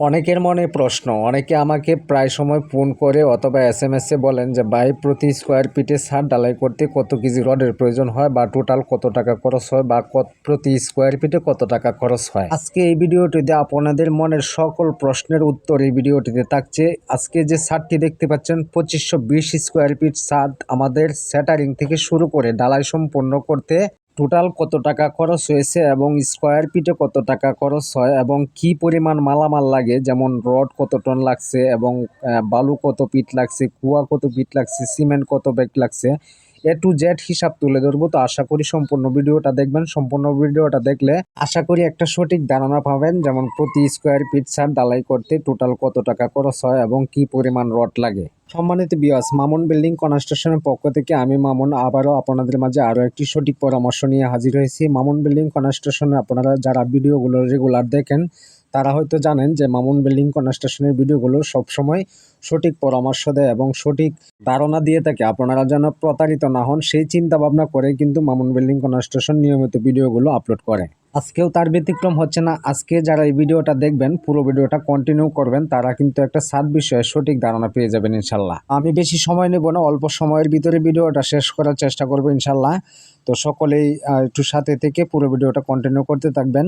অনেকের মনে প্রশ্ন, অনেকে আমাকে প্রায় সময় ফোন করে অথবা এস এম এসে বলেন যে, ভাই, প্রতি স্কোয়ার ফিটে ছাদ ডালাই করতে কত কেজি রডের প্রয়োজন হয় বা টোটাল কত টাকা খরচ হয় বা প্রতি স্কোয়ার ফিটে কত টাকা খরচ হয়? আজকে এই ভিডিওটিতে আপনাদের মনের সকল প্রশ্নের উত্তর এই ভিডিওটিতে থাকছে। আজকে যে ছাদটি দেখতে পাচ্ছেন, পঁচিশশো বিশ স্কোয়ার ফিট ছাদ আমাদের স্যাটারিং থেকে শুরু করে ডালাই সম্পন্ন করতে টোটাল কত টাকা খরচ হয়েছে এবং স্কোয়ার ফিটে কত টাকা খরচ হয় এবং কি পরিমাণ মালামাল লাগে? যেমন রড কত টন লাগছে এবং বালু কত পিট লাগছে, কুয়া কত পিট লাগছে, সিমেন্ট কত ব্যাগ লাগছে? এ টু জেড হিসাব তুলে ধরবো। তো আশা করি সম্পূর্ণ ভিডিওটা দেখবেন। সম্পূর্ণ ভিডিওটা দেখলে আশা করি একটা সঠিক ধারণা পাবেন। যেমন প্রতি স্কোয়ার ফিট ছাদ ডালাই করতে টোটাল কত টাকা খরচ হয় এবং কি পরিমাণ রড লাগে। সম্মানিত বিয়াস মামুন বিল্ডিং কনস্ট্রাকশনের পক্ষ থেকে আমি মামুন আবারও আপনাদের মাঝে আরও একটি সঠিক পরামর্শ নিয়ে হাজির হয়েছি। মামুন বিল্ডিং কনস্ট্রাকশনে আপনারা যারা ভিডিওগুলো রেগুলার দেখেন তারা হয়তো জানেন যে মামুন বিল্ডিং কনস্ট্রাকশনের ভিডিওগুলো সবসময় সঠিক পরামর্শ দেয় এবং সঠিক ধারণা দিয়ে থাকে। আপনারা যেন প্রতারিত না হন, সেই চিন্তা ভাবনা করে কিন্তু মামুন বিল্ডিং কনস্ট্রাকশন নিয়মিত ভিডিওগুলো আপলোড করে। আজকেও তার ব্যতিক্রম হচ্ছে না। আজকে যারা এই ভিডিওটা দেখবেন, পুরো ভিডিওটা কন্টিনিউ করবেন, তারা কিন্তু একটা সাত বিষয়ে সঠিক ধারণা পেয়ে যাবেন ইনশাল্লাহ। আমি বেশি সময় নেব না, অল্প সময়ের ভিতরে ভিডিওটা শেষ করার চেষ্টা করব ইনশাল্লাহ। তো সকলেই একটু সাথে থেকে পুরো ভিডিওটা কন্টিনিউ করতে থাকবেন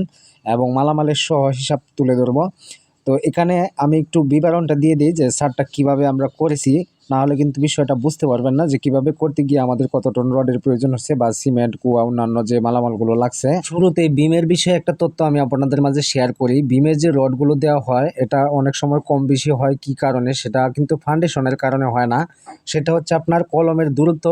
এবং মালামালের সহ হিসাব তুলে ধরবো। তো এখানে আমি একটু বিবরণটা দিয়ে দিই যে সারটা কীভাবে আমরা করেছি। না হলে কিন্তু বিষয়টা বুঝতে পারবেন না যে কীভাবে করতে গিয়ে আমাদের কত টন রডের প্রয়োজন হচ্ছে বা সিমেন্ট, কুয়া, অন্যান্য যে মালামালগুলো লাগছে। শুরুতে বিমের বিষয়ে একটা তথ্য আমি আপনাদের মাঝে শেয়ার করি। বিমের যে রডগুলো দেওয়া হয়, এটা অনেক সময় কম বেশি হয় কি কারণে সেটা কিন্তু ফাউন্ডেশনের কারণে হয় না। সেটা হচ্ছে আপনার কলমের দূরত্ব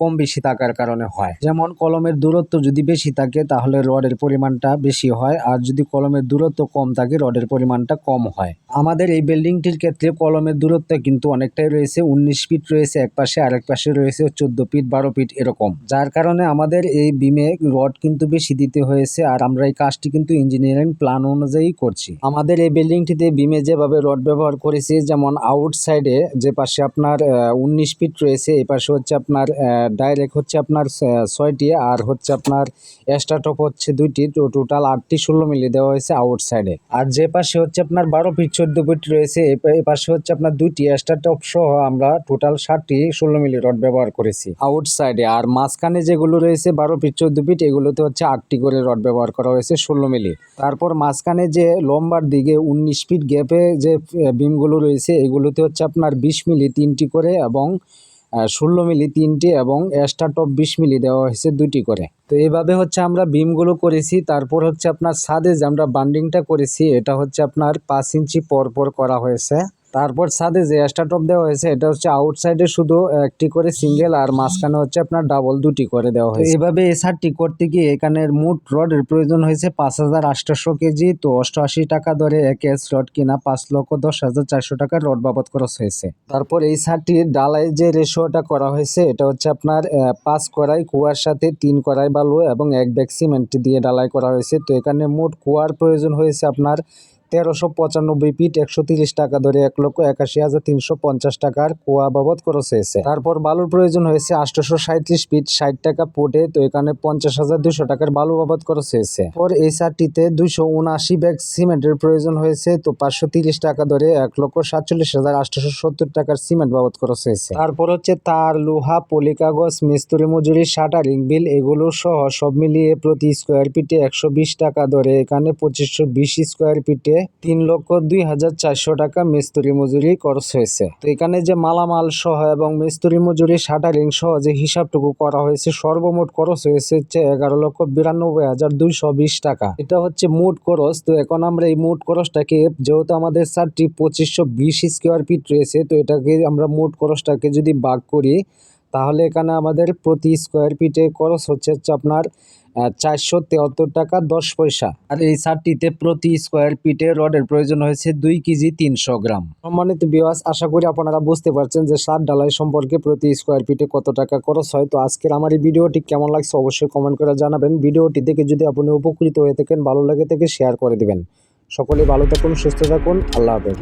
কম বেশি থাকার কারণে হয়। যেমন কলমের দূরত্ব যদি বেশি থাকে, তাহলে রডের পরিমাণটা বেশি হয়, আর যদি কলমের দূরত্ব কম থাকে, রডের পরিমাণটা কম হয়। আমাদের এই বিল্ডিংটির ক্ষেত্রে কলমের দূরত্ব কিন্তু অনেকটাই রয়েছে, উনিশ ফিট রয়েছে এক পাশে, আরেক পাশে রয়েছে চোদ্দ ফিট, বারো ফিট এরকম। যার কারণে আমাদের এই বিমে রড কিন্তু বেশি দিতে হয়েছে, আর আমরা এই কাজটি কিন্তু ইঞ্জিনিয়ারিং প্ল্যান অনুযায়ী করছি। আমাদের এই বিল্ডিংটিতে বিমে যেভাবে রড ব্যবহার করেছি, যেমন আউটসাইডে যে পাশে আপনার উনিশ ফিট রয়েছে এই পাশে হচ্ছে আপনার ডাইরেক্ট হচ্ছে আপনার ছয়টি আর হচ্ছে আপনার এক্সট্রা হচ্ছে দুইটি। তো টোটাল আটটি ষোলো মিলি দেওয়া হয়েছে আউট সাইডে আর যে পাশে হচ্ছে আপনার বারো ফিট চোদ্দ ফিট রয়েছে পা- পাশে হচ্ছে আপনার দুইটি এক্সট্রা সহ আমরা টোটাল ষাটটি ষোলো মিলি রড ব্যবহার করেছি আউট সাইডে আর মাঝখানে যেগুলো রয়েছে বারো ফিট চোদ্দ ফিট এগুলোতে হচ্ছে আটটি করে রড ব্যবহার করা হয়েছে ষোলো মিলি। তারপর মাঝখানে যে লম্বার দিকে উনিশ ফিট গ্যাপে যে বিমগুলো রয়েছে, এগুলোতে হচ্ছে আপনার বিশ মিলি তিনটি করে এবং ষোলো মিলি, তিনটি এবং এক্সট্রা টপ বিশ মিলি দেওয়া হয়েছে দুটি করে। তো এইভাবে হচ্ছে আমরা বিমগুলো করেছি, তারপর হচ্ছে আপনার ছাদে যে আমরা বান্ডিংটা করেছি, এটা হচ্ছে আপনার পাঁচ ইঞ্চি পর পর করা হয়েছে। তারপর ছাদে যে এক্সট্রা টপ দেওয়া হয়েছে এটা হচ্ছে আউটসাইডে শুধু একটি করে সিঙ্গেল আর মাঝখানে হচ্ছে আপনার ডাবল দুটি করে দেওয়া হয়েছে। এইভাবে এই সারটি করতে গিয়ে এখানের মোট রডের প্রয়োজন হয়েছে পাঁচ হাজার আটশোশো কেজি তো অষ্টআশি টাকা দরে এক এস রড কিনা পাঁচ লক্ষ দশ হাজার চারশো টাকার রড বাবদ খরচ হয়েছে। তারপর এই সারটির ডালাই যে রেশিওটা করা হয়েছে এটা হচ্ছে আপনার পাঁচ কড়াই কুয়ার সাথে তিন কড়াই বালু এবং এক ব্যাগ সিমেন্ট দিয়ে ডালাই করা হয়েছে। তো এখানে মোট কুয়ার প্রয়োজন হয়েছে আপনার তেরোশো পঁচানব্বই ফিট একশো তিরিশ টাকা ধরে এক লক্ষ একাশি হাজার তিনশো পঞ্চাশ টাকার কুয়া বাবদ খরচ হয়েছে। তারপর বালুর প্রয়োজন হয়েছে আটশোশো সাঁত্রিশ ফিট ষাট টাকা ফুটে, তো এখানে পঞ্চাশ হাজার দুশো টাকার বালু বাবদ খরচ হয়েছে। পর এই সারটিতে দুইশো উনআশি ব্যাগ সিমেন্টের প্রয়োজন হয়েছে, তো পাঁচশো তিরিশ টাকা ধরে এক লক্ষ সাতচল্লিশ হাজার আটশোশো সত্তর টাকার সিমেন্ট বাবদ খরচ হয়েছে। তারপর হচ্ছে তার লোহা পলি কাগজ মিস্ত্রি, মজুরি, শাটারিং বিল, এগুলো সহ সব মিলিয়ে প্রতি স্কোয়ার ফিটে একশো বিশ টাকা ধরে, এখানে পঁচিশশো বিশ স্কোয়ার ফিটে তিন লক্ষ দুই হাজার চারশো টাকা মিস্ত্রি মজুরি খরচ হয়েছে। তো এখানে যে মালামাল সহ এবং মিস্ত্রি মজুরি, শাটারিং সহ যে হিসাবটুকু করা হয়েছে, সর্বমোট খরচ হয়েছে হচ্ছে এগারো লক্ষ বিরানব্বই হাজার দুইশো বিশ টাকা। এটা হচ্ছে মোট খরচ। তো এখন আমরা এই মোট খরচটাকে, যেহেতু আমাদের চারটি পঁচিশশো বিশ স্কোয়ার ফিট রয়েছে, তো এটাকে আমরা মোট খরচটাকে যদি ভাগ করি তাহলে এখানে আমাদের প্রতি স্কোয়ার ফিটে খরচ হচ্ছে হচ্ছে আপনার চারশো তেহাত্তর টাকা দশ পয়সা। আর এই সারটিতে প্রতি স্কোয়ার ফিটে রডের প্রয়োজন হয়েছে দুই কেজি তিনশো গ্রাম। সম্মানিত বিওয়াস আশা করি আপনারা বুঝতে পারছেন যে সার ডালাই সম্পর্কে প্রতি স্কোয়ার ফিটে কত টাকা খরচ হয়। তো আজকের আমার এই ভিডিওটি কেমন লাগছে অবশ্যই কমেন্ট করে জানাবেন। ভিডিওটি দেখে যদি আপনি উপকৃত হয়ে থাকেন, ভালো লাগে থেকে শেয়ার করে দেবেন। সকলে ভালো থাকুন, সুস্থ থাকুন। আল্লাহ হাফেজ।